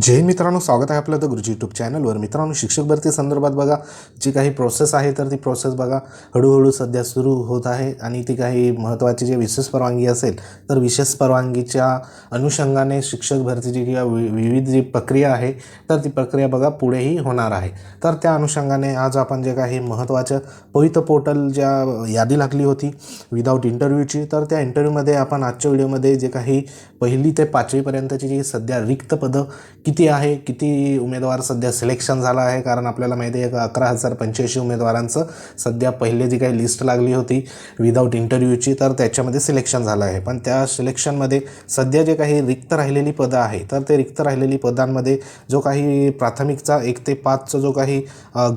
जय मित्रांनो स्वागत आहे आपलं द गुरुजी यूट्यूब चॅनलवर मित्रांनो शिक्षक भरती संदर्भात बघा जी काही प्रोसेस आहे तर ती प्रोसेस बघा. हळूहळू सध्या सुरू होत आहे आणि ती काही महत्त्वाची जे विशेष परवानगी असेल तर विशेष परवानगीच्या अनुषंगाने शिक्षक भरतीची किंवा वि विविध जी प्रक्रिया आहे तर ती प्रक्रिया बघा पुढेही होणार आहे. तर त्या अनुषंगाने आज आपण जे काही महत्त्वाचं पवित्र पोर्टल ज्या यादी लागली होती विदाऊट इंटरव्ह्यूची तर त्या इंटरव्ह्यूमध्ये आपण आजच्या व्हिडिओमध्ये जे काही पहिली ते पाचवीपर्यंतची जी सध्या रिक्त पदं किती आहे किती उमेदवार सध्या सिलेक्शन झालं आहे? कारण आपल्याला माहिती आहे का अकरा हजार पंच्याऐंशी उमेदवारांचं सध्या पहिले जी काही लिस्ट लागली होती विदाऊट इंटरव्ह्यूची तर त्याच्यामध्ये सिलेक्शन झालं आहे. पण त्या सिलेक्शनमध्ये सध्या जे काही रिक्त राहिलेली पदं आहे तर ते रिक्त राहिलेली पदांमध्ये जो काही प्राथमिकचा एक ते पाचचा जो काही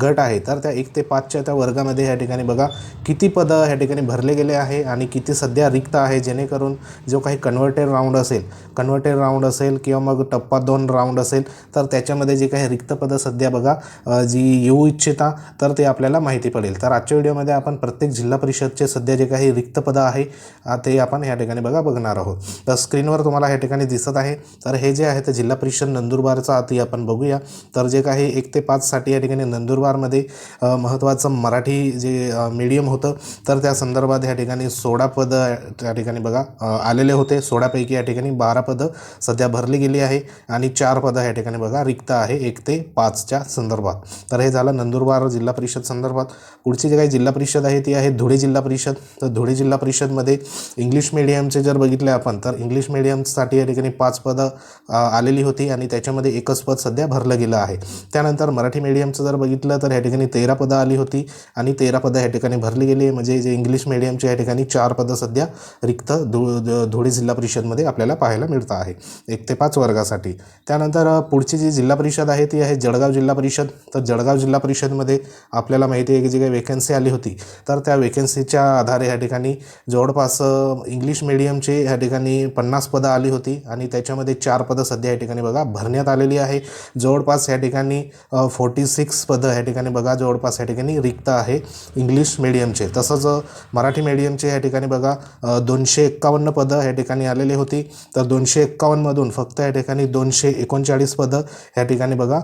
गट आहे तर त्या एक ते पाचच्या त्या वर्गामध्ये या ठिकाणी बघा किती पदं ह्या ठिकाणी भरले गेले आहे आणि किती सध्या रिक्त आहे जेणेकरून जो काही कन्व्हर्टेड राऊंड असेल कन्व्हर्टेड राऊंड असेल किंवा मग टप्पा दोन राऊंड असेल तर त्याच्यामध्ये जे काही रिक्त पदं सध्या बघा जी येऊ इच्छिता तर ते आपल्याला माहिती पडेल. तर आजच्या व्हिडिओमध्ये आपण प्रत्येक जिल्हा परिषदचे सध्या जे काही रिक्त पदं आहे ते आपण ह्या ठिकाणी बघा बघणार आहोत. तर स्क्रीनवर तुम्हाला ह्या ठिकाणी दिसत आहे. तर हे जे आहे ते जिल्हा परिषद नंदुरबारचा आधी आपण बघूया. तर जे काही एक ते पाचसाठी या ठिकाणी नंदुरबारमध्ये महत्त्वाचं मराठी जे मीडियम होतं तर त्या संदर्भात ह्या ठिकाणी सोळा पदं त्या ठिकाणी बघा आलेले होते. सोळापैकी या ठिकाणी बारा पदं सध्या भरली गेली आहे. आणि चार पदं या ठिकाणी बघा. रिक्त आहे एक ते पाचच्या संदर्भात. तर हे झालं नंदुरबार जिल्हा परिषद संदर्भात. पुढची जी काही जिल्हा परिषद आहे ती आहे धुळे जिल्हा परिषद. तर धुळे जिल्हा परिषदमध्ये इंग्लिश मिडियमचे जर बघितले आपण तर इंग्लिश मिडियमसाठी या ठिकाणी पाच पदं आलेली होती आणि त्याच्यामध्ये एकच पद सध्या भरलं गेलं आहे. त्यानंतर मराठी मिडियमचं जर बघितलं तर ह्या ठिकाणी तेरा पदं आली होती आणि तेरा पदं या ठिकाणी भरली गेली म्हणजे जे इंग्लिश मिडियमचे या ठिकाणी चार पदं सध्या रिक्त धुळे जिल्हा परिषदमध्ये आपल्याला पाहायला मिळतं आहे. एक ते पाच वर्गासाठी. त्यानंतर त्यानंतर पुढची जी जिल्हा परिषद आहे ती आहे जळगाव जिल्हा परिषद. तर जळगाव जिल्हा परिषदमध्ये आपल्याला माहिती आहे की जी काही वेकन्सी आली होती तर त्या वेकन्सीच्या आधारे ह्या ठिकाणी जवळपास इंग्लिश मिडियमचे ह्या ठिकाणी पन्नास पदं आली होती आणि त्याच्यामध्ये चार पदं सध्या या ठिकाणी बघा भरण्यात आलेली आहे. जवळपास ह्या ठिकाणी फोर्टी सिक्स पदं ह्या ठिकाणी बघा जवळपास ह्या ठिकाणी रिक्त आहे इंग्लिश मिडियमचे तसंच मराठी मिडियमचे ह्या ठिकाणी बघा दोनशे एक्कावन्न पदं ह्या ठिकाणी आलेली होती. तर दोनशे एक्कावन्नमधून फक्त या ठिकाणी दोनशे एकोण एकोणचाळीस पदं ह्या ठिकाणी बघा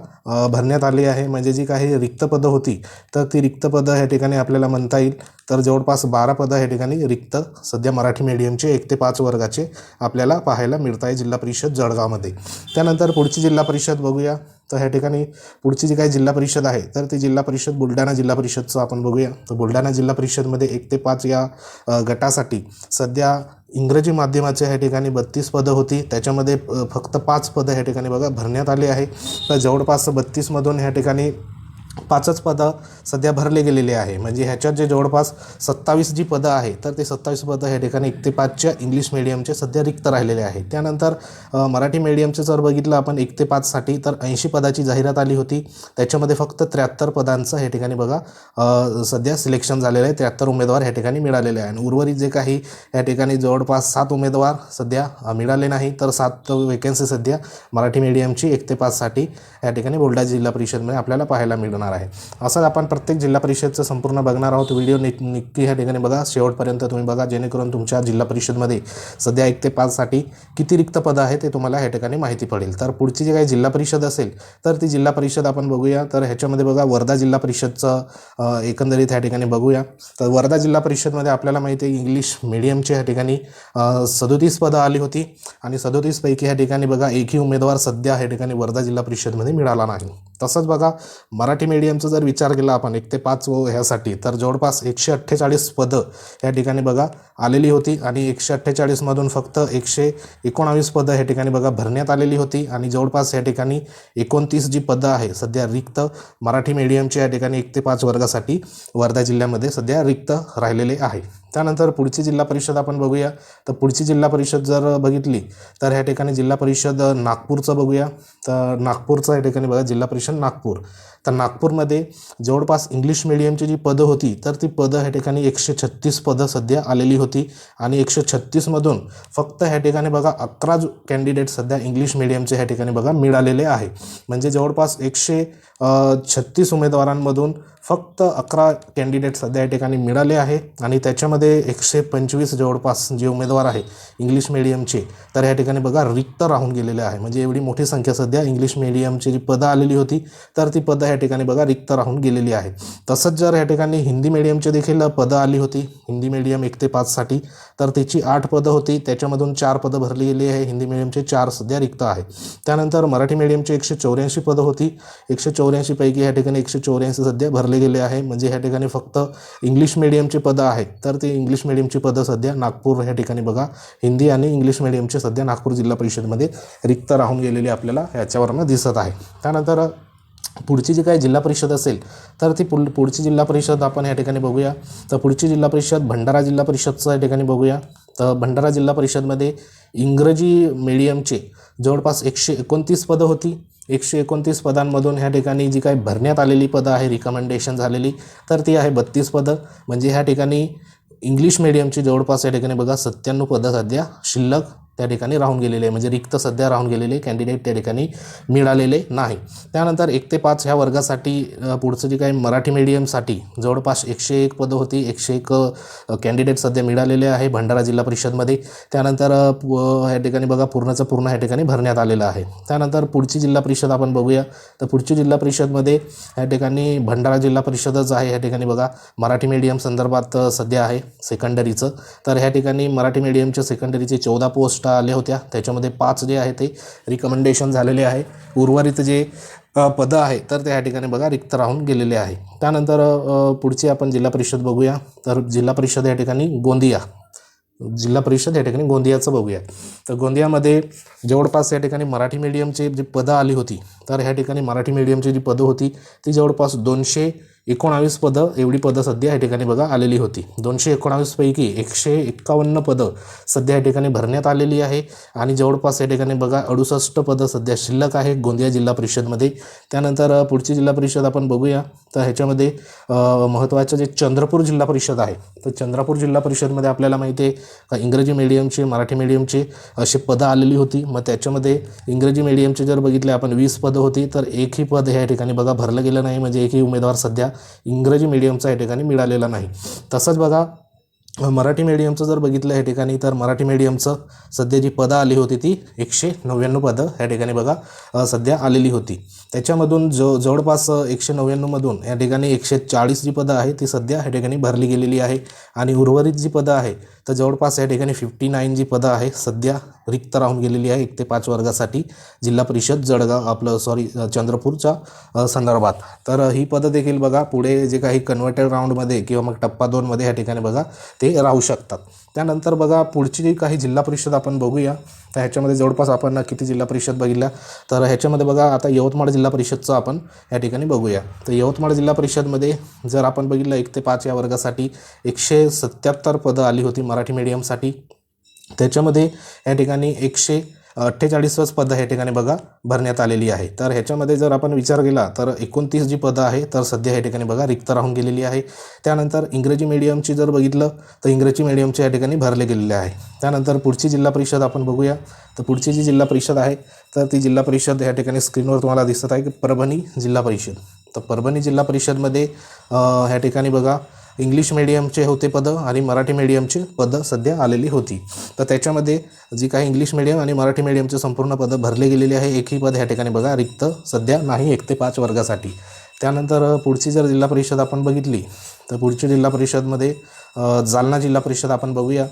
भरण्यात आली आहे. म्हणजे जी काही रिक्त पदं होती तर ती रिक्त पदं ह्या ठिकाणी आपल्याला म्हणता येईल. तर जवळपास बारा पदं ह्या ठिकाणी रिक्त सध्या मराठी मीडियमचे एक ते पाच वर्गाचे आपल्याला पाहायला मिळत आहे जिल्हा परिषद जळगावमध्ये. त्यानंतर पुढची जिल्हा परिषद बघूया. तर ह्या ठिकाणी पुढची जी काही जिल्हा परिषद आहे तर ती जिल्हा परिषद बुलढाणा जिल्हा परिषदचं आपण बघूया. तर बुलढाणा जिल्हा परिषदमध्ये एक ते पाच या गटासाठी सध्या इंग्रजी माध्यमाचे ह्या ठिकाणी बत्तीस पदं होती. त्याच्यामध्ये फक्त पाच पदं ह्या ठिकाणी बघा भरण्यात आली आहे. तर जवळपास बत्तीसमधून ह्या ठिकाणी पाचच पदं सध्या भरले गेलेले आहे. म्हणजे ह्याच्यात जे जवळपास सत्तावीस जी पदं आहे तर ते सत्तावीस पदं ह्या ठिकाणी एक ते पाचच्या इंग्लिश मिडियमचे सध्या रिक्त राहिलेले आहे त्यानंतर मराठी मिडियमचे जर बघितलं आपण एक ते पाचसाठी तर ऐंशी पदाची जाहिरात आली होती. त्याच्यामध्ये फक्त त्र्याहत्तर पदांचं ह्या ठिकाणी बघा सध्या सिलेक्शन झालेलं आहे. त्र्याहत्तर उमेदवार ह्या ठिकाणी मिळालेले आहे आणि उर्वरित जे काही या ठिकाणी जवळपास सात उमेदवार सध्या मिळाले नाही तर सात वेकन्सी सध्या मराठी मिडियमची एक ते पाचसाठी या ठिकाणी बुलढाणा जिल्हा परिषदमध्ये आपल्याला पाहायला मिळणार आहे. असंच आपण प्रत्येक जिल्हा परिषदचं संपूर्ण बघणार आहोत. व्हिडिओ निक नक्की ह्या ठिकाणी बघा. शेवटपर्यंत तुम्ही बघा. जेणेकरून तुमच्या जिल्हा परिषदमध्ये सध्या एक ते पाचसाठी किती रिक्त पदं आहे ते तुम्हाला ह्या ठिकाणी माहिती पडेल. तर पुढची जी काही जिल्हा परिषद असेल तर ती जिल्हा परिषद आपण बघूया. तर ह्याच्यामध्ये बघा वर्धा जिल्हा परिषदचं एकंदरीत ह्या ठिकाणी बघूया. तर वर्धा जिल्हा परिषदमध्ये आपल्याला माहिती आहे इंग्लिश मिडियमची ह्या ठिकाणी सदोतीस पदं आली होती. आणि सदोतीसपैकी ह्या ठिकाणी बघा एकही उमेदवार सध्या ह्या ठिकाणी वर्धा जिल्हा परिषदमध्ये मिळाला नाही. तसंच बघा मराठी मीडियमचा जर विचार केला आपण एक ते पाच व ह्यासाठी तर जवळपास एकशे अठ्ठेचाळीस पदं या ठिकाणी बघा आलेली होती आणि एकशे अठ्ठेचाळीसमधून फक्त एकशे एकोणावीस पदं ह्या ठिकाणी बघा भरण्यात आलेली होती आणि जवळपास या ठिकाणी एकोणतीस जी पदं आहे सध्या रिक्त मराठी मीडियमच्या या ठिकाणी एक ते पाच वर्गासाठी वर्धा जिल्ह्यामध्ये सध्या रिक्त राहिलेले आहे. त्यानंतर पुढची जिल्हा परिषद आपण बघूया. तर पुढची जिल्हा परिषद जर बघितली तर ह्या ठिकाणी जिल्हा परिषद नागपूरचं बघूया. तर नागपूरचं या ठिकाणी बघा जिल्हा परिषद नागपूर. तर नागपूरमध्ये जवळपास इंग्लिश मिडियमची जी पदं होती तर ती पदं ह्या ठिकाणी एकशे छत्तीस पदं सध्या आलेली होती. आणि एकशे छत्तीसमधून फक्त ह्या ठिकाणी बघा अकरा कॅन्डिडेट सध्या इंग्लिश मिडियमचे ह्या ठिकाणी बघा मिळालेले आहे. म्हणजे जवळपास एकशे छत्तीस उमेदवारांमधून फक्त अकरा कॅन्डिडेट सध्या या ठिकाणी मिळाले आहे आणि त्याच्यामध्ये एकशे पंचवीस जवळपास जे उमेदवार आहे इंग्लिश मिडियमचे तर या ठिकाणी बघा रिक्त राहून गेलेले आहे. म्हणजे एवढी मोठी संख्या सध्या इंग्लिश मिडियमची जी पदं आलेली होती तर ती पदं या ठिकाणी बघा रिक्त राहून गेलेली आहे. तसंच जर या ठिकाणी हिंदी मिडियमचे देखील पदं आली होती हिंदी मिडियम एक ते पाचसाठी तर त्याची आठ पदं होती. त्याच्यामधून चार पदं भरली गेली आहे. हिंदी मिडियमचे चार सध्या रिक्त आहे. त्यानंतर मराठी मिडियमचे एकशे चौऱ्याऐंशी पदं होती. एकशे चौऱ्याऐंशीपैकी या ठिकाणी एकशे चौऱ्याऐंशी सध्या भरले गेले आहे. म्हणजे ह्या ठिकाणी फक्त इंग्लिश मिडियमची पदं आहेत. तर ती इंग्लिश मिडियमची पदं सध्या नागपूर ह्या ठिकाणी बघा. हिंदी आणि इंग्लिश मिडियमचे सध्या नागपूर जिल्हा परिषदमध्ये रिक्त राहून गेलेली आपल्याला ह्याच्यावरनं दिसत आहे. त्यानंतर पुढची जी काही जिल्हा परिषद असेल तर ती पुढ पुढची जिल्हा परिषद आपण या ठिकाणी बघूया. तर पुढची जिल्हा परिषद भंडारा जिल्हा परिषदचं या ठिकाणी बघूया. तर भंडारा जिल्हा परिषदमध्ये इंग्रजी मीडियमचे जवळपास एकशे एकोणतीस पदं होती. एकशे एकोणतीस पदांमधून ह्या ठिकाणी जी काही भरण्यात आलेली पदं आहे रिकमेंडेशन झालेली तर ती आहे बत्तीस पदं. म्हणजे ह्या ठिकाणी इंग्लिश मिडियमची जवळपास या ठिकाणी बघा सत्त्याण्णव पदं सध्या शिल्लक. त्या ठिकाणी राहून गेलेले आहे. म्हणजे रिक्त सध्या राहून गेलेले कॅन्डिडेट त्या ठिकाणी मिळालेले नाही. त्यानंतर एक ते पाच ह्या वर्गासाठी पुढचं जे काही मराठी मीडियमसाठी जवळपास एकशे एक पदं होती. एकशे एक कॅन्डिडेट सध्या मिळालेले आहे भंडारा जिल्हा परिषदमध्ये. त्यानंतर ह्या ठिकाणी बघा पूर्णचं पूर्ण ह्या ठिकाणी भरण्यात आलेलं आहे. त्यानंतर पुढची जिल्हा परिषद आपण बघूया. तर पुढची जिल्हा परिषदमध्ये ह्या ठिकाणी भंडारा जिल्हा परिषदच आहे. ह्या ठिकाणी बघा मराठी मीडियम संदर्भात सध्या आहे सेकंडरीचं तर ह्या ठिकाणी मराठी मीडियमच्या सेकंडरीचे चौदा पोस्ट आल्या होत्या. त्याच्यामध्ये पाच जे आहे ते रिकमेंडेशन झालेले आहे. उर्वरित जे पदं आहे तर त्या ठिकाणी बघा रिक्त राहून गेलेले आहे. त्यानंतर पुढचे पुढची आपण जिल्हा परिषद बघूया. तर जिल्हा परिषद या ठिकाणी गोंदिया. जिल्हा परिषद या ठिकाणी गोंदियाचं बघूया. तर गोंदियामध्ये जवळपास या ठिकाणी मराठी मीडियमची जी पदं आली होती तर ह्या ठिकाणी मराठी मीडियमची जी पदं होती ती जवळपास दोनशे एकोणावीस पदं एवढी पदं सध्या या ठिकाणी बघा आलेली होती. दोनशे एकोणावीसपैकी एकशे एक्कावन्न पदं सध्या या ठिकाणी भरण्यात आलेली आहे. आणि जवळपास या ठिकाणी बघा अडुसष्ट पदं सध्या शिल्लक आहे गोंदिया जिल्हा परिषदमध्ये. त्यानंतर पुढची जिल्हा परिषद आपण बघूया. तर ह्याच्यामध्ये महत्त्वाचं जे चंद्रपूर जिल्हा परिषद आहे तर चंद्रपूर जिल्हा परिषदमध्ये आपल्याला माहिती आहे का इंग्रजी मीडियमचे मराठी मीडियमचे अशी पदं आलेली होती. मग त्याच्यामध्ये इंग्रजी मीडियमचे जर बघितले आपण वीस पदं होती. तर एकही पद ह्या ठिकाणी बघा भरलं गेलं नाही. म्हणजे एकही उमेदवार सध्या इंग्रजी मीडियमचा या ठिकाणी मिळालेला नाही. तसंच बघा मराठी मीडियमचं जर बघितलं या ठिकाणी तर मराठी मीडियमचं सध्या जी पदं आली होती ती एकशे नव्याण्णव पदं या ठिकाणी बघा सध्या आलेली होती. त्याच्यामधून जो जवळपास एकशे नव्याण्णवमधून या ठिकाणी एकशे चाळीस जी पदं आहे ती सध्या या ठिकाणी भरली गेलेली आहे. आणि उर्वरित जी पदं आहे तर जवळपास या ठिकाणी फिफ्टी नाईन जी पदं आहे सध्या रिक्त राहून गेलेली आहे एक ते पाच वर्गासाठी जिल्हा परिषद जळगाव आपलं सॉरी चंद्रपूरच्या संदर्भात. तर ही पदं देखील बघा पुढे जे काही कन्व्हर्टेड राऊंडमध्ये किंवा मग टप्पा दोनमध्ये या ठिकाणी बघा ते राहू शकतात. त्यानंतर बघा पुढची जी काही जिल्हा परिषद आपण बघूया तर ह्याच्यामध्ये जवळपास आपण किती जिल्हा परिषद बघितल्या? तर ह्याच्यामध्ये बघा आता यवतमाळ जिल्हा परिषदचं आपण या ठिकाणी बघूया. तर यवतमाळ जिल्हा परिषदमध्ये जर आपण बघितलं एक ते पाच या वर्गासाठी एकशे सत्याहत्तर पदं आली होती मराठी मीडियमसाठी त्याच्यामध्ये या ठिकाणी एकशे अठ्ठेचाळीसच पदं या ठिकाणी बघा भरण्यात आलेली आहे. तर ह्याच्यामध्ये जर आपण विचार केला तर एकोणतीस जी पदं आहे तर सध्या या ठिकाणी बघा रिक्त राहून गेलेली आहे. त्यानंतर इंग्रजी मीडियमची जर बघितलं तर इंग्रजी मीडियमची या ठिकाणी भरले गेलेले आहे. त्यानंतर पुढची जिल्हा परिषद आपण बघूया. तर पुढची जी जिल्हा परिषद आहे तर ती जिल्हा परिषद या ठिकाणी स्क्रीनवर तुम्हाला दिसत आहे की परभणी जिल्हा परिषद. तर परभणी जिल्हा परिषदमध्ये ह्या ठिकाणी बघा इंग्लिश मिडियमचे होते पदं आणि मराठी मिडियमची पदं सध्या आलेली होती. तर त्याच्यामध्ये जी काही इंग्लिश मिडियम आणि मराठी मिडियमचे संपूर्ण पदं भरले गेलेली आहे एकही पद ह्या ठिकाणी बघा रिक्त सध्या नाही एक ते पाच वर्गासाठी. त्यानंतर पुढची जर जिल्हा परिषद आपण बघितली तर पुढची जिल्हा परिषदमध्ये जालना जिल्हा परिषद आपण बघूया.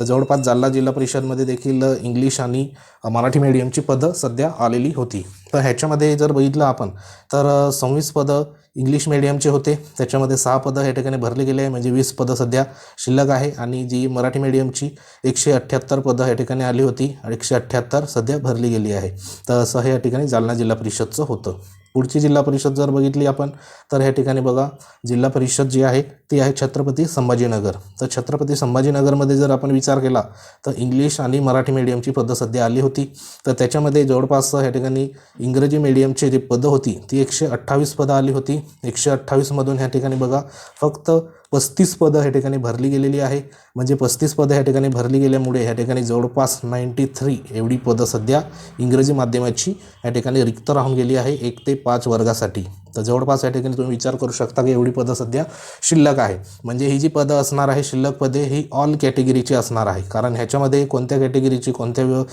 तर जवळपास जालना जिल्हा परिषदमध्ये देखील इंग्लिश आणि मराठी मिडियमची पदं सध्या आलेली होती. तर ह्याच्यामध्ये जर बघितलं आपण तर सव्वीस पदं इंग्लिश मिडियमचे होते. त्याच्यामध्ये सहा पदं ह्या ठिकाणी भरले गेले आहे. म्हणजे वीस पदं सध्या शिल्लक आहे. आणि जी मराठी मिडियमची एकशे अठ्ठ्याहत्तर पदं या ठिकाणी आली होती आणि एकशे अठ्ठ्याहत्तर सध्या भरली गेली आहे. तर असं हे या ठिकाणी जालना जिल्हा परिषदचं होतं. पुढची जिल्हा परिषद जर बघितली आपण तर ह्या ठिकाणी बघा जिल्हा परिषद जी आहे ती आहे छत्रपती संभाजीनगर. तर छत्रपती संभाजीनगरमध्ये जर आपण विचार केला तर इंग्लिश आणि मराठी मीडियमची पदं सध्या आली होती. तर त्याच्यामध्ये जवळपास ह्या ठिकाणी इंग्रजी मीडियमची जी पदं होती ती एकशे अठ्ठावीस पदं आली होती. एकशे अठ्ठावीसमधून ह्या ठिकाणी बघा फक्त पस्तीस पदं ह्या ठिकाणी भरली गेलेली आहे. म्हणजे पस्तीस पदं ह्या ठिकाणी भरली गेल्यामुळे ह्या ठिकाणी जवळपास नाईंटी थ्री एवढी पदं सध्या इंग्रजी माध्यमाची या ठिकाणी रिक्त राहून गेली आहे एक ते पाच वर्गासाठी. तर जवळपास या ठिकाणी तुम्ही विचार करू शकता की एवढी पदं सध्या शिल्लक आहे. म्हणजे ही जी पदं असणार आहे शिल्लक पदे ही ऑल कॅटेगरीची असणार आहे. कारण ह्याच्यामध्ये कोणत्या कॅटेगरीची कोणत्या व्य-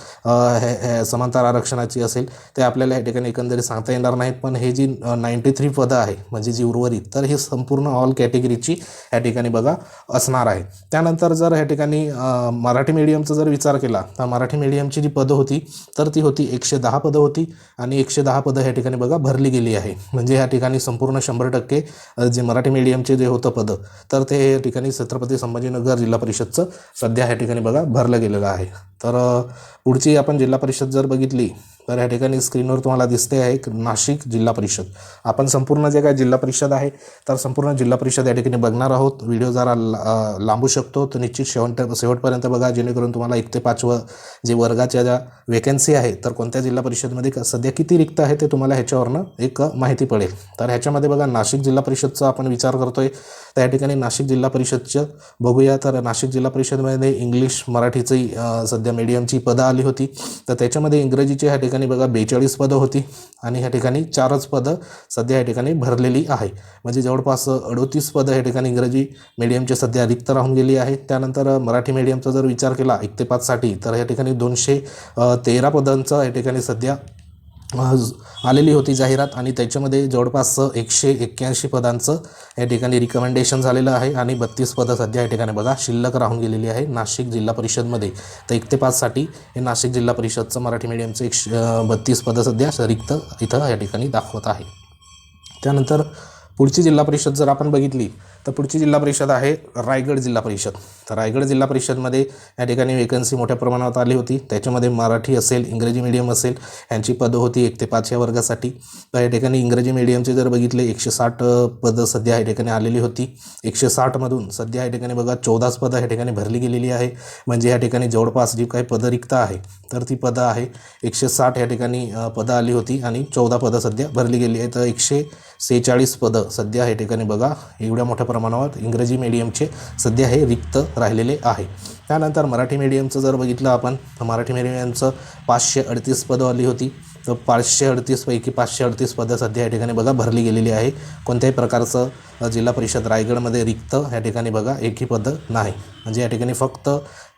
हे- समांतर आरक्षणाची असेल ते आपल्याला या ठिकाणी एकंदरीत सांगता येणार नाहीत. पण हे जी नाईंटी थ्री पदं आहे म्हणजे जी उर्वरित तर ही संपूर्ण ऑल कॅटेगरीची या ठिकाणी बघा असणार आहे. त्यानंतर जर ह्या ठिकाणी मराठी मीडियमचा जर विचार केला तर मराठी मीडियमची जी पदं होती तर ती होती एकशे दहा पदं होती आणि एकशे दहा पदं ह्या ठिकाणी बघा भरली गेली आहे. म्हणजे ह्या ठिकाणी संपूर्ण शंभर टक्के जे मराठी मीडियमचे जे होतं पदं तर ते ठिकाणी छत्रपती संभाजीनगर जिल्हा परिषदचं सध्या ह्या ठिकाणी बघा भरलं गेलेलं आहे. तर पुढची आपण जिल्हा परिषद जर बघितली तर ह्या ठिकाणी स्क्रीनवर तुम्हाला दिसते आहे एक नाशिक जिल्हा परिषद. आपण संपूर्ण जे काय जिल्हा परिषद आहे तर संपूर्ण जिल्हा परिषद या ठिकाणी बघणार आहोत. व्हिडिओ जरा ला- लांबू शकतो. तर निश्चित शेवट शेवटपर्यंत बघा जेणेकरून तुम्हाला एक ते पाच व जे वर्गाच्या ज्या वेकन्सी आहे तर कोणत्या जिल्हा परिषदमध्ये क- सध्या किती रिक्त आहे ते तुम्हाला ह्याच्यावरनं एक माहिती पडेल. तर ह्याच्यामध्ये बघा नाशिक जिल्हा परिषदचा आपण विचार करतोय. तर या ठिकाणी नाशिक जिल्हा परिषदचं बघूया. तर नाशिक जिल्हा परिषदमध्ये इंग्लिश मराठीचंही सध्या सध्या मीडियमची पदं आली होती तर त्याच्यामध्ये इंग्रजीची ह्या ठिकाणी बघा बेचाळीस पदं होती आणि ह्या ठिकाणी चारच पदं सध्या या ठिकाणी भरलेली आहे. म्हणजे जवळपास अडोतीस पदं या ठिकाणी इंग्रजी मीडियमचे सध्या रिक्त राहून गेली आहेत त्यानंतर मराठी मीडियमचा जर विचार केला एक ते पाचसाठी तर या ठिकाणी दोनशे तेरा पदांचं या ठिकाणी सध्या आलेली होती जाहिरात आणि त्याच्यामध्ये जवळपास एकशे एक्क्याऐंशी पदांचं या ठिकाणी रिकमेंडेशन झालेलं आहे आणि बत्तीस पदं सध्या या ठिकाणी बघा शिल्लक राहून गेलेली आहे. नाशिक जिल्हा परिषदमध्ये. तर एक ते पाचसाठी हे नाशिक जिल्हा परिषदचं मराठी मीडियमचं एकशे बत्तीस पदं सध्या रिक्त इथं या ठिकाणी दाखवत आहे. त्यानंतर पुढची जिल्हा परिषद जर आपण बघितली तर पुढची जिल्हा परिषद आहे रायगड जिल्हा परिषद. तर रायगड जिल्हा परिषदमध्ये या ठिकाणी वेकन्सी मोठ्या प्रमाणात आली होती. त्याच्यामध्ये मराठी असेल इंग्रजी मीडियम असेल यांची पदं होती एक ते पाच या वर्गासाठी. तर या ठिकाणी इंग्रजी मीडियमचे जर बघितले एकशे साठ पदं सध्या या ठिकाणी आलेली होती. एकशे साठमधून सध्या या ठिकाणी बघा चौदाच पदं या ठिकाणी भरली गेलेली आहे. म्हणजे या ठिकाणी जवळपास जी काही पदं रिक्त आहे तर ती पदं आहे एकशे साठ या ठिकाणी पदं आली होती आणि चौदा पदं सध्या भरली गेली आहे तर एकशे सेहेचाळीस पदं सध्या या ठिकाणी बघा एवढ्या मोठ्या प्रमाणावर इंग्रजी मीडियमचे सध्या हे रिक्त राहिलेले आहे. त्यानंतर मराठी मीडियमचं जर बघितलं आपण तर मराठी मीडियमचं पाचशे अडतीस पदं आली होती. तर पाचशे अडतीसपैकी पाचशे अडतीस पदं सध्या या ठिकाणी बघा भरली गेलेली आहे. कोणत्याही प्रकारचं जिल्हा परिषद रायगडमध्ये रिक्त या ठिकाणी बघा एकही पदं नाही. म्हणजे या ठिकाणी फक्त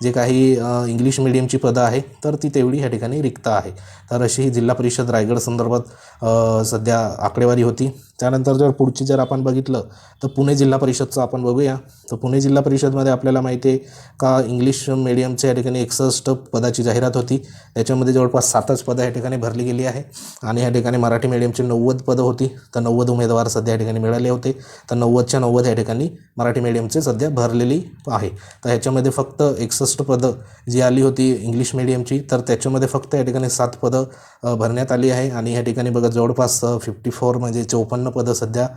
जे काही इंग्लिश मिडियमची पदं आहे तर ती तेवढी या ठिकाणी रिक्त आहे. तर अशी ही जिल्हा परिषद रायगड संदर्भात सध्या आकडेवारी होती. त्यानंतर जर पुढची जर आपण बघितलं तर पुणे जिल्हा परिषदचं आपण बघूया. तर पुणे जिल्हा परिषदमध्ये आपल्याला माहिती आहे का इंग्लिश मिडियमच्या या ठिकाणी एकसष्ट पदाची जाहिरात होती. त्याच्यामध्ये जवळपास सातच पदं या ठिकाणी भरली गेली आहे. आणि या ठिकाणी मराठी मीडियमची नव्वद पदं होती. तर नव्वद उमेदवार सध्या या ठिकाणी मिळाले होते. तर नव्वदच्या नव्वद या ठिकाणी मराठी मीडियमचे सध्या भरलेली आहे. तर ह्याच्यामध्ये फक्त एकसष्ट पदं जी आली होती इंग्लिश मिडियमची तर त्याच्यामध्ये फक्त या ठिकाणी सात पदं भरण्यात आली आहे. आणि या ठिकाणी बघा जवळपास फिफ्टी फोर म्हणजे चौपन्न पदं सध्या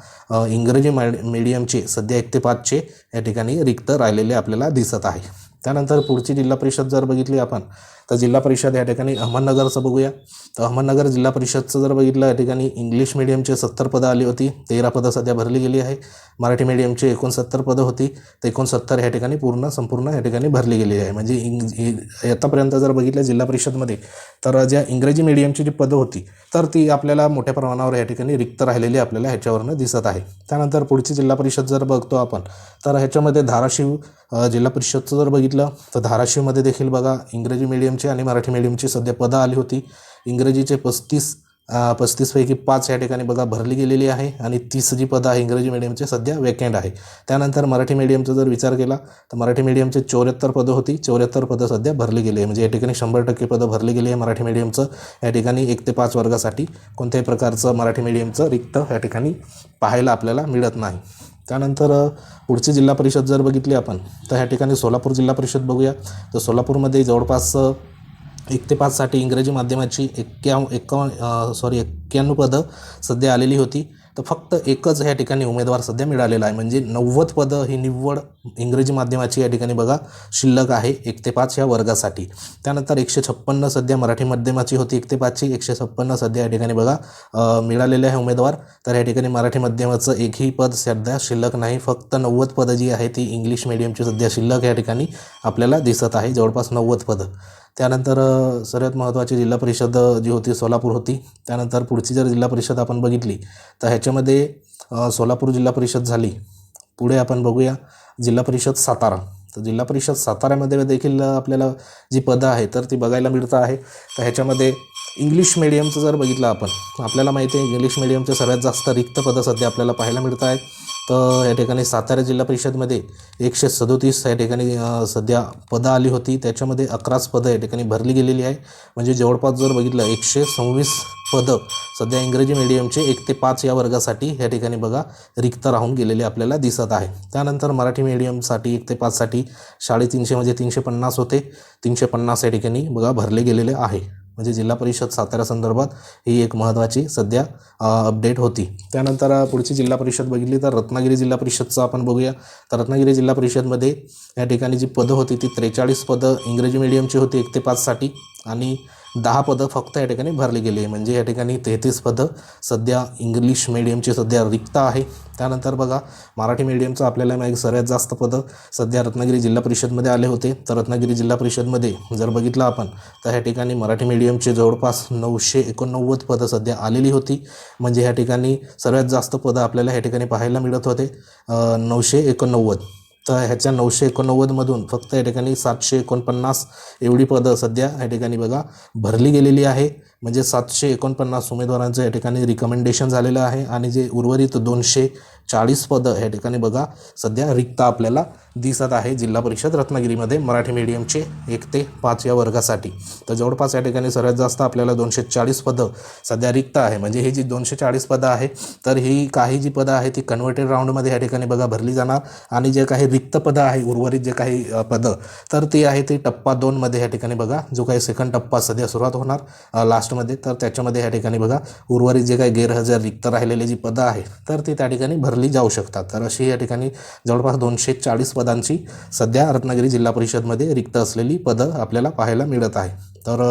इंग्रजी मॅड मीडियमचे सध्या एक ते पाचचे या ठिकाणी रिक्त राहिलेले आपल्याला दिसत आहे. त्यानंतर पुढची जिल्हा परिषद जर बघितली आपण तर जिल्हा परिषद या ठिकाणी अहमदनगरचं बघूया. तर अहमदनगर जिल्हा परिषदचं जर बघितलं या ठिकाणी इंग्लिश मिडियमचे सत्तर पदं आली होती. तेरा पदं सध्या भरली गेली आहे. मराठी मिडियमचे एकोणसत्तर पदं होती. तर एकोणसत्तर ह्या ठिकाणी पूर्ण संपूर्ण या ठिकाणी भरली गेलेली आहे. म्हणजे इंग इ- आतापर्यंत जर बघितलं जिल्हा परिषदमध्ये तर ज्या इंग्रजी मिडियमची जी पदं होती तर ती आपल्याला मोठ्या प्रमाणावर या ठिकाणी रिक्त राहिलेली आपल्याला ह्याच्यावरनं दिसत आहे. त्यानंतर पुढची जिल्हा परिषद जर बघतो आपण तर ह्याच्यामध्ये धाराशिव जिल्हा परिषदचं जर बघितलं तर धाराशिवमध्ये देखील बघा इंग्रजी मिडियमची आणि मराठी मिडियमची सध्या पदं आली होती. इंग्रजीचे पस्तीस पस्तीसपैकी पाच या ठिकाणी बघा भरली गेलेली आहे आणि तीस जी पदं आहे इंग्रजी मिडियमचे सध्या वेकेंड आहे. त्यानंतर मराठी मिडियमचा जर विचार केला तर मराठी मिडियमचे चौऱ्याहत्तर पदं होती. चौऱ्याहत्तर पदं सध्या भरली गेली आहे. म्हणजे या ठिकाणी शंभर टक्के पदं भरली गेली आहे मराठी मिडियमचं या ठिकाणी एक ते पाच वर्गासाठी कोणत्याही प्रकारचं मराठी मिडियमचं रिक्त या ठिकाणी पाहायला आपल्याला मिळत नाही. त्यानंतर पुढची जिल्हा परिषद जर बघितली आपण तर ह्या ठिकाणी सोलापूर जिल्हा परिषद बघूया. तर सोलापूरमध्ये जवळपास एक ते पाचसाठी इंग्रजी माध्यमाची एक्क्या एक्कावन्न सॉरी एक्क्याण्णव पदं सध्या आलेली होती. तर फक्त एकच ह्या ठिकाणी उमेदवार सध्या मिळालेला आहे. म्हणजे नव्वद पदं ही निव्वळ इंग्रजी माध्यमाची या ठिकाणी बघा शिल्लक आहे एक ते पाच या वर्गासाठी. त्यानंतर एकशे छप्पन्न सध्या मराठी माध्यमाची होती एक ते पाचची. एकशे छप्पन्न सध्या या ठिकाणी बघा मिळालेले आहे उमेदवार. तर या ठिकाणी मराठी माध्यमाचं एकही पद सध्या शिल्लक नाही. फक्त नव्वद पदं जी आहे ती इंग्लिश मिडियमची सध्या शिल्लक या ठिकाणी आपल्याला दिसत आहे. जवळपास नव्वद पदं. त्यानंतर सर्वात महत्त्वाची जिल्हा परिषद जी होती सोलापूर होती त्यानंतर पुढची जर जिल्हा परिषद आपण बघितली तर ह्याच्यामध्ये सोलापूर जिल्हा परिषद झाली. पुढे आपण बघूया जिल्हा परिषद सातारा. तर जिल्हा परिषद साताऱ्यामध्ये देखील आपल्याला जी पदं आहे तर ती बघायला मिळतं आहे. तर ह्याच्यामध्ये इंग्लिश मिडियमचं जर बघितलं आपण आपल्याला माहिती आहे इंग्लिश मिडियमचे सर्वात जास्त रिक्त पदं सध्या आपल्याला पाहायला मिळत आहेत. तर या ठिकाणी सातारा जिल्हा परिषदमध्ये एकशे सदोतीस या ठिकाणी सध्या पदं आली होती. त्याच्यामध्ये अकराच पदं या ठिकाणी भरली गेलेली आहे. म्हणजे जवळपास जर बघितलं एकशे सव्वीस पदं सध्या इंग्रजी मिडियमचे एक ते पाच या वर्गासाठी या ठिकाणी बघा रिक्त राहून गेलेले आपल्याला दिसत आहे. त्यानंतर मराठी मिडियमसाठी एक ते पाचसाठी साडेतीनशे म्हणजे तीनशे पन्नास होते. तीनशे पन्नास या ठिकाणी बघा भरले गेलेले आहे. म्हणजे जिल्हा परिषद सातारा संदर्भात ही एक महत्त्वाची सध्या अपडेट होती. त्यानंतर पुढची जिल्हा परिषद बघितली तर रत्नागिरी जिल्हा परिषदचं आपण बघूया. तर रत्नागिरी जिल्हा परिषदमध्ये या ठिकाणी जी पदं होती ती त्रेचाळीस पदं इंग्रजी मिडियमची होती एक ते पाचसाठी. आणि दहा पदं फक्त या ठिकाणी भरली गेली आहे. म्हणजे या ठिकाणी तेहतीस पदं सध्या इंग्लिश मिडियमची सध्या रिक्त आहे. त्यानंतर बघा मराठी मिडियमचं आपल्याला माहिती सर्वात जास्त पदं सध्या रत्नागिरी जिल्हा परिषदमध्ये आले होते. तर रत्नागिरी जिल्हा परिषदमध्ये जर बघितलं आपण तर ह्या ठिकाणी मराठी मिडियमचे जवळपास नऊशे एकोणनव्वद पदं सध्या आलेली होती. म्हणजे ह्या ठिकाणी सर्वात जास्त पदं आपल्याला ह्या ठिकाणी पाहायला मिळत होते. नऊशे एकोणनव्वद. तर ह्याच्या नऊशे एकोणनव्वदमधून फक्त या ठिकाणी सातशे एकोणपन्नास एवढी पदं सध्या या ठिकाणी बघा भरली गेलेली आहे. म्हणजे सातशे एकोणपन्नास उमेदवारांचं या ठिकाणी रिकमेंडेशन झालेलं आहे. आणि जे उर्वरित दोनशे चाळीस पदं या ठिकाणी बघा सध्या रिक्त आपल्याला दिसत आहे जिल्हा परिषद रत्नागिरीमध्ये मराठी मीडियमचे एक ते पाच या वर्गासाठी. तर जवळपास या ठिकाणी सर्वात जास्त आपल्याला दोनशे चाळीस पदं सध्या रिक्त आहे. म्हणजे ही जी दोनशे चाळीस पदं आहे तर ही काही जी पदं आहे ती कन्व्हर्टेड राऊंडमध्ये या ठिकाणी बघा भरली जाणार. आणि जे काही रिक्त पदं आहे उर्वरित जे काही पदं तर ती आहे ती टप्पा दोनमध्ये या ठिकाणी बघा जो काही सेकंड टप्पा सध्या सुरुवात होणार. लास्ट लास्टमध्ये तर त्याच्यामध्ये या ठिकाणी बघा उर्वरित जे काही गैरहजर रिक्त राहिलेली जी पदं आहे तर ती त्या ठिकाणी भरली जाऊ शकतात. तर अशी या ठिकाणी जवळपास दोनशे चाळीस पदांची सध्या रत्नागिरी जिल्हा परिषदमध्ये रिक्त असलेली पदं आपल्याला पाहायला मिळत आहे. तर